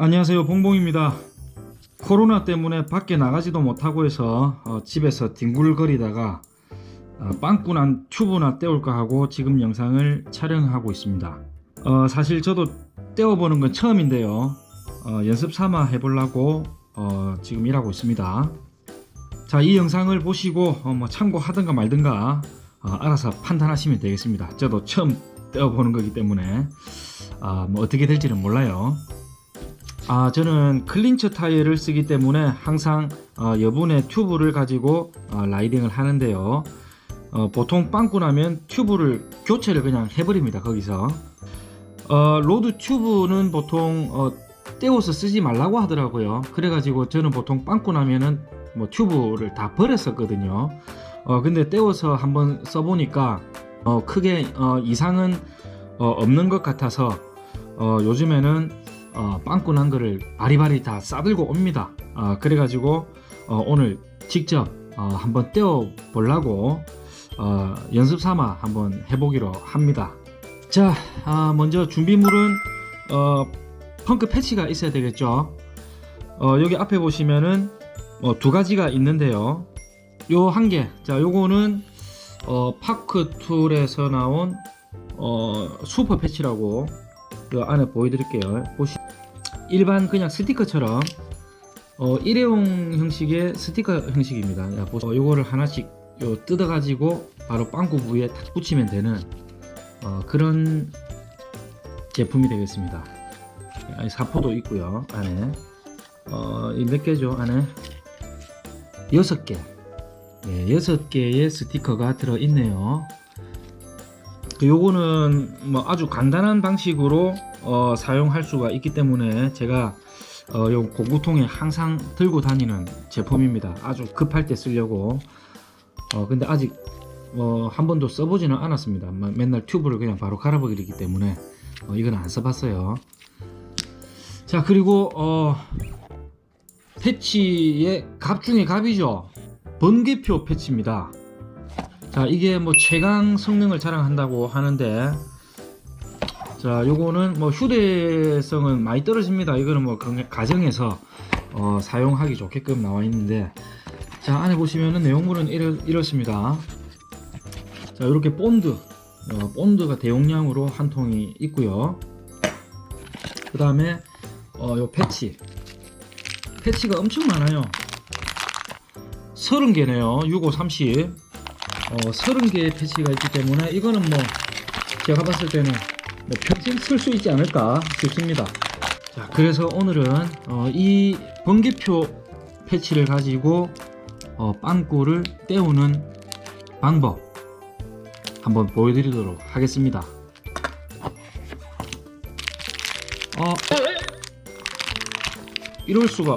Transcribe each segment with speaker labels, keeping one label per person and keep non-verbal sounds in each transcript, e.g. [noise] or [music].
Speaker 1: 안녕하세요. 봉봉입니다. 코로나 때문에 밖에 나가지도 못하고 해서 어, 집에서 뒹굴거리다가 어, 빵꾸난 튜브나 떼올까 하고 지금 영상을 촬영하고 있습니다. 어, 사실 저도 떼어보는 건 처음인데요. 어, 연습 삼아 해보려고 어, 지금 일하고 있습니다. 자 이 영상을 보시고 어, 뭐 참고하든가 말든가 어, 알아서 판단하시면 되겠습니다. 저도 처음 떼어보는 거기 때문에 아, 뭐 어떻게 될지는 몰라요 아, 저는 클린처 타이어를 쓰기 때문에 항상 어, 여분의 튜브를 가지고 어, 라이딩을 하는데요. 어, 보통 빵꾸 나면 튜브를 교체를 그냥 해버립니다. 거기서 어, 로드 튜브는 보통 어, 떼어서 쓰지 말라고 하더라고요. 그래가지고 저는 보통 빵꾸 나면은 뭐 튜브를 다 버렸었거든요. 어, 근데 떼어서 한번 써보니까 어, 크게 어, 이상은 어, 없는 것 같아서 어, 요즘에는 어, 빵꾸 난 거를 바리바리 다 싸들고 옵니다. 어, 그래가지고 어, 오늘 직접 어, 한번 떼어 보려고 어, 연습 삼아 한번 해보기로 합니다. 자, 아, 먼저 준비물은 어, 펑크 패치가 있어야 되겠죠. 어, 여기 앞에 보시면은 어, 두 가지가 있는데요. 요 한 개, 자, 요거는 어, 파크 툴에서 나온 어, 슈퍼 패치라고 그 안에 보여드릴게요. 보시 일반 그냥 스티커처럼 어, 일회용 형식의 스티커 형식입니다. 야, 보시, 어, 요거를 하나씩 요 뜯어가지고 바로 빵꾸 부위에 탁 붙이면 되는 어, 그런 제품이 되겠습니다. 아, 사포도 있고요 안에 어, 이몇 개죠 안에 여섯 개, 네, 여섯 개의 스티커가 들어 있네요. 그 요거는 뭐 아주 간단한 방식으로 어, 사용할 수가 있기 때문에 제가 어, 요 공구통에 항상 들고 다니는 제품입니다. 아주 급할 때 쓰려고. 어, 근데 아직 어, 한 번도 써보지는 않았습니다. 마- 맨날 튜브를 그냥 바로 갈아버리기 때문에 어, 이건 안 써봤어요. 자 그리고 어, 패치의 갑 중에 갑이죠. 번개표 패치입니다. 자 이게 뭐 최강 성능을 자랑한다고 하는데 자 요거는 뭐 휴대성은 많이 떨어집니다. 이거는 뭐 가정에서 어, 사용하기 좋게끔 나와 있는데 자 안에 보시면은 내용물은 이렇, 이렇 습니다. 자 이렇게 본드 어, 본드가 대용량으로 한 통이 있고요. 그 다음에 어, 요 패치. 패치가 엄청 많아요. 30개네요. 65 30 어, 30개의 패치가 있기 때문에 이거는 뭐 제가 봤을 때는 뭐 평생 쓸 수 있지 않을까 싶습니다. 자, 그래서 오늘은 어, 이 번개표 패치를 가지고 어, 빵꾸를 때우는 방법 한번 보여드리도록 하겠습니다. 어, 이럴 수가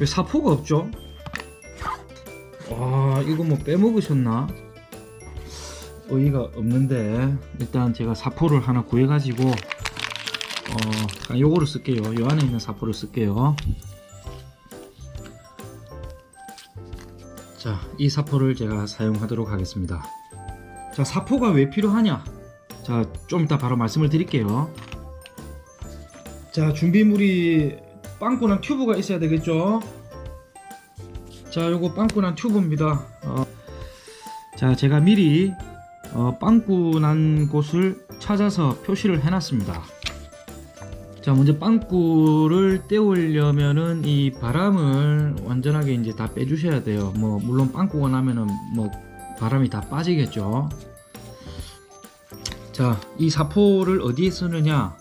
Speaker 1: 왜 사포가 없죠? 와 이거 뭐 빼먹으셨나? 의의가 없는데 일단 제가 사포를 하나 구해가지고 어 요거를 쓸게요. 요 안에 있는 사포를 쓸게요. 자이 사포를 제가 사용하도록 하겠습니다. 자 사포가 왜 필요하냐? 자 좀 이따 바로 말씀을 드릴게요. 자 준비물이 빵꾸난 튜브가 있어야 되겠죠 자 요거 빵꾸난 튜브입니다 어, 자 제가 미리 어, 빵꾸 난 곳을 찾아서 표시를 해놨습니다. 자, 먼저 빵꾸를 떼우려면은 이 바람을 완전하게 이제 다 빼주셔야 돼요. 뭐, 물론 빵꾸가 나면은 뭐, 바람이 다 빠지겠죠. 자, 이 사포를 어디에 쓰느냐?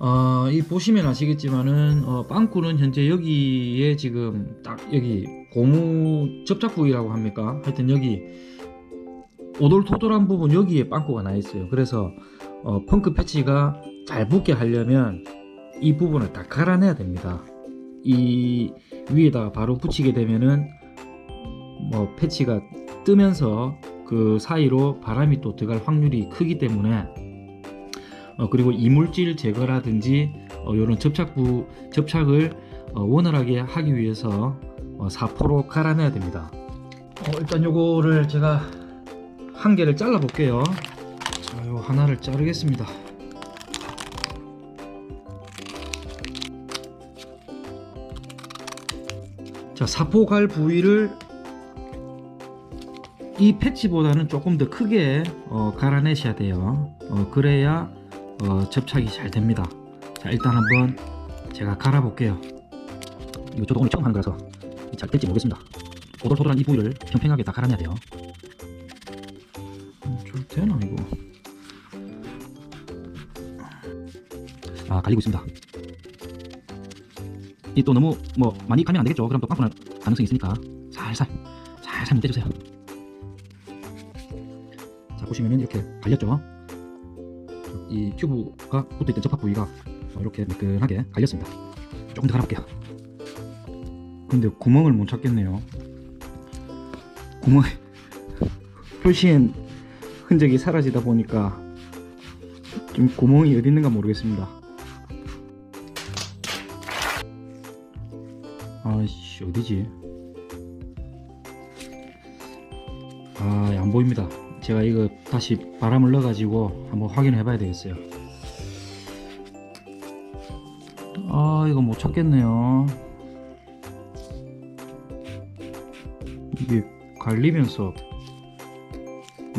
Speaker 1: 어, 이 보시면 아시겠지만은, 어, 빵꾸는 현재 여기에 지금 딱 여기 고무 접착 부위라고 합니까? 하여튼 여기 오돌토돌한 부분 여기에 빵꾸가 나 있어요. 그래서 어, 펑크 패치가 잘 붙게 하려면 이 부분을 다 갈아내야 됩니다. 이 위에다가 바로 붙이게 되면은 뭐 패치가 뜨면서 그 사이로 바람이 또 들어갈 확률이 크기 때문에 어, 그리고 이물질 제거라든지 어, 이런 접착부 접착을 어, 원활하게 하기 위해서 어, 사포로 갈아내야 됩니다. 어, 일단 요거를 제가 한 개를 잘라 볼게요. 자, 요 하나를 자르겠습니다. 자, 사포 갈 부위를 이 패치보다는 조금 더 크게 어, 갈아내셔야 돼요. 어, 그래야 어, 접착이 잘 됩니다. 자 일단 한번 제가 갈아 볼게요. 이거 저도 오늘 처음 하는 거라서 잘 될지 모르겠습니다. 오돌토돌한 이 부위를 평평하게 다 갈아내야 돼요. 음, 좀 되나 이거? 아 갈리고 있습니다. 이 또 너무 뭐 많이 가면 안 되겠죠. 그럼 또 빵꾸날 가능성이 있으니까 살살 살살 떼주세요. 자 보시면은 이렇게 갈렸죠. 이 튜브가 붙어 있던 접합 부위가 이렇게 매끈하게 갈렸습니다. 조금 더 갈아볼게요. 근데 구멍을 못 찾겠네요. 구멍 [laughs] 표시엔 흔적이 사라지다 보니까 좀 구멍이 어디 있는가 모르겠습니다. 아씨 어디지? 아 안 보입니다. 제가 이거 다시 바람을 넣어 가지고 한번 확인해 봐야 되겠어요. 아 이거 못 찾겠네요. 이게 갈리면서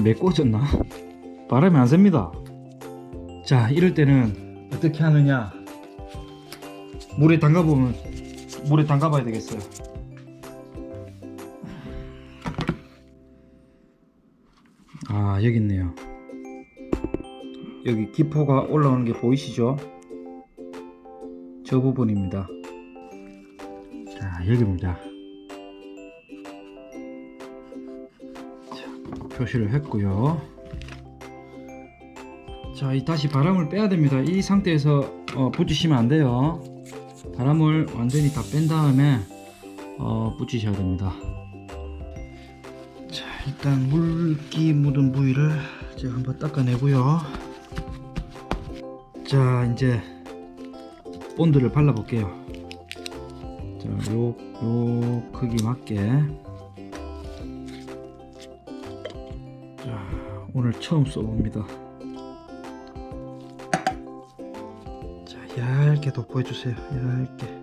Speaker 1: 메꿔졌나? [laughs] 바람이 안 셉니다. 자 이럴 때는 어떻게 하느냐? 물에 담가 보면 물에 담가 봐야 되겠어요. 아 여기 있네요. 여기 기포가 올라오는 게 보이시죠? 저 부분입니다. 자 여기입니다. 자, 표시를 했고요. 자, 이 다시 바람을 빼야 됩니다. 이 상태에서 어, 붙이시면 안 돼요. 바람을 완전히 다 뺀 다음에 어, 붙이셔야 됩니다. 자, 일단 물기 묻은 부위를 제가 한번 닦아내고요. 자, 이제 본드를 발라 볼게요. 자, 요, 요 크기 맞게. 자, 오늘 처음 써봅니다. 자, 얇게 덮어주세요. 얇게.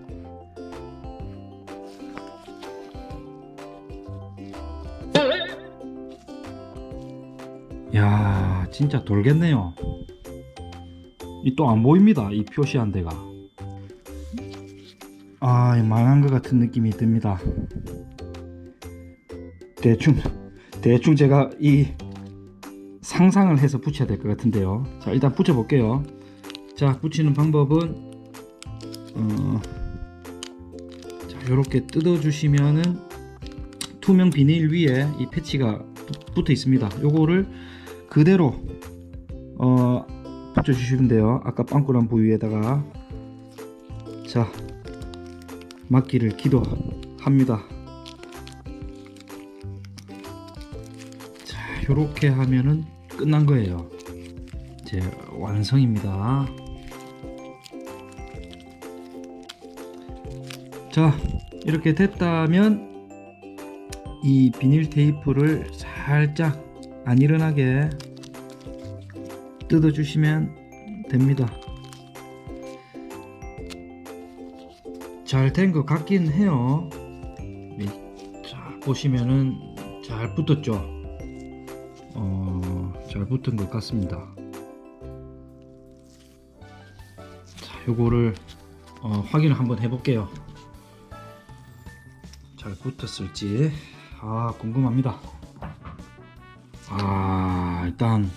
Speaker 1: 야, 진짜 돌겠네요. 이 또 안 보입니다. 이 표시한 데가. 아, 이 망한 것 같은 느낌이 듭니다. 대충, 대충 제가 이 상상을 해서 붙여야 될 것 같은데요. 자, 일단 붙여 볼게요. 자, 붙이는 방법은 어, 자, 이렇게 뜯어 주시면은 투명 비닐 위에 이 패치가 부- 붙어 있습니다. 요거를 그대로 어, 붙여주시면 돼요. 아까 빵꾸난 부위에다가 자 맞기를 기도합니다. 자, 요렇게 하면은 끝난 거예요. 이제 완성입니다. 자, 이렇게 됐다면 이 비닐 테이프를 살짝 안 일어나게 뜯어 주시면 됩니다. 잘 된 것 같긴 해요. 네, 자, 보시면은 잘 붙었죠? 어, 잘 붙은 것 같습니다. 자, 요거를 어, 확인을 한번 해볼게요. 잘 붙었을지 아 궁금합니다. 아 일단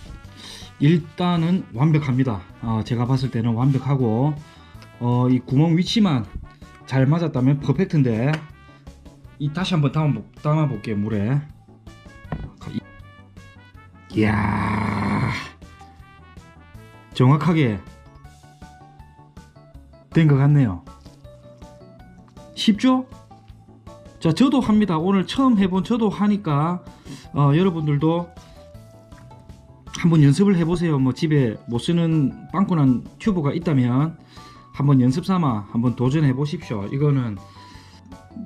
Speaker 1: 일단은 완벽합니다. 아, 제가 봤을 때는 완벽하고 어, 이 구멍 위치만 잘 맞았다면 퍼펙트인데 이 다시 한번 담아, 담아 볼게요 물에. 이- 이야 정확하게 된 것 같네요. 쉽죠? 자, 저도 합니다. 오늘 처음 해본 저도 하니까 어, 여러분들도 한번 연습을 해보세요. 뭐 집에 못 쓰는 빵꾸난 튜브가 있다면 한번 연습 삼아 한번 도전해 보십시오. 이거는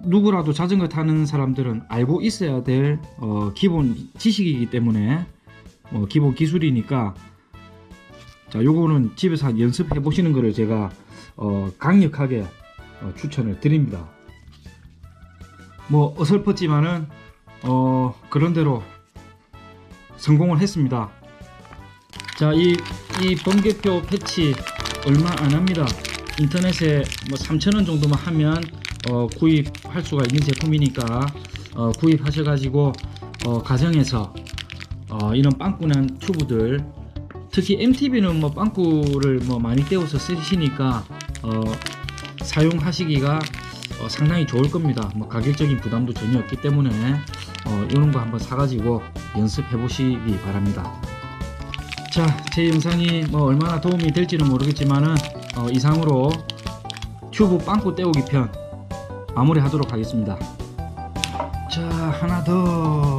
Speaker 1: 누구라도 자전거 타는 사람들은 알고 있어야 될 어, 기본 지식이기 때문에 어, 기본 기술이니까 자 요거는 집에서 한 연습해 보시는 거를 제가 어, 강력하게 어, 추천을 드립니다. 뭐 어설펐지만은 어 그런대로 성공을 했습니다. 자, 이, 이 번개표 패치 얼마 안 합니다. 인터넷에 뭐 3,000원 정도만 하면 어, 구입할 수가 있는 제품이니까 어, 구입하셔가지고 어, 가정에서 어, 이런 빵꾸난 튜브들 특히 MTB는 뭐 빵꾸를 뭐 많이 떼어서 쓰시니까 어, 사용하시기가 어, 상당히 좋을 겁니다. 뭐 가격적인 부담도 전혀 없기 때문에 어, 이런 거 한번 사가지고 연습해 보시기 바랍니다. 자, 제 영상이 뭐 얼마나 도움이 될지는 모르겠지만은 어, 이상으로 튜브 빵꾸 떼우기 편 마무리하도록 하겠습니다. 자, 하나 더.